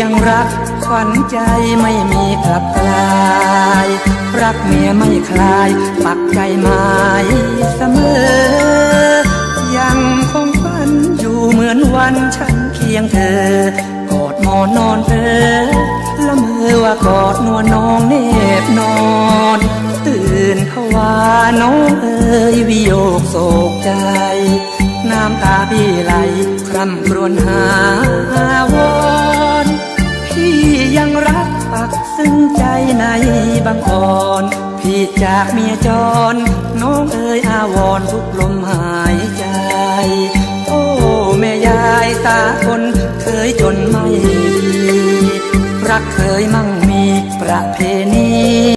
ยังรักขวัญใจไม่มีกลับกลาย รักเมียไม่คลาย ปักใจหมายเสมอ ยังคงฝันอยู่เหมือนวันฉันเคียงเธอกอดหมอนนอนเธอละเมอว่ากอดนวลน้องเนบนอน ตื่นขาว่าน้องเอ๋ยวิโยกโศกใจ น้ำตาพี่ไหล คร่ำครวญหาว ใจในบางอ่อน พี่จากเมียจร น้องเอ๋ยอาวรทุกลมหายใจ โอ้แม่ยายตาคนเคยจนไม่ดีรักเคยมั่งมีประเพณี